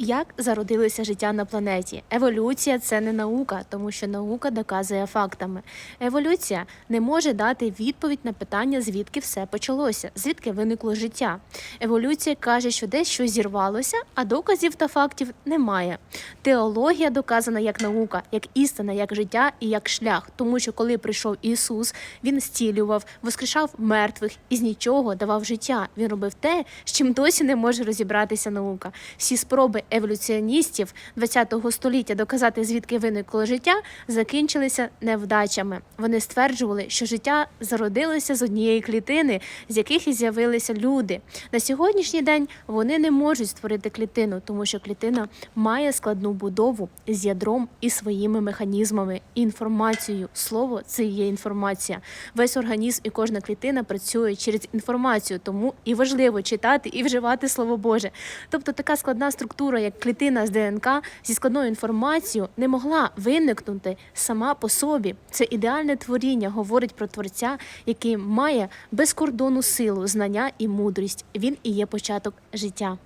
Як зародилося життя на планеті? Еволюція це не наука, тому що наука доказує фактами. Еволюція не може дати відповідь на питання, звідки все почалося, звідки виникло життя. Еволюція каже, що десь щось зірвалося, а доказів та фактів немає. Теологія доказана як наука, як істина, як життя і як шлях. Тому що коли прийшов Ісус, він зцілював, воскрешав мертвих і з нічого давав життя. Він робив те, з чим досі не може розібратися наука. Всі спроби еволюціоністів ХХ століття доказати, звідки виникло життя, закінчилися невдачами. Вони стверджували, що життя зародилося з однієї клітини, з яких і з'явилися люди. На сьогоднішній день вони не можуть створити клітину, тому що клітина має складну будову з ядром і своїми механізмами, інформацією. Слово це є інформація. Весь організм і кожна клітина працює через інформацію, тому і важливо читати і вживати слово Боже. Тобто така складна структура, як клітина з ДНК зі складною інформацією, не могла виникнути сама по собі. Це ідеальне творіння говорить про творця, який має безкордонну силу, знання і мудрість. Він і є початок життя.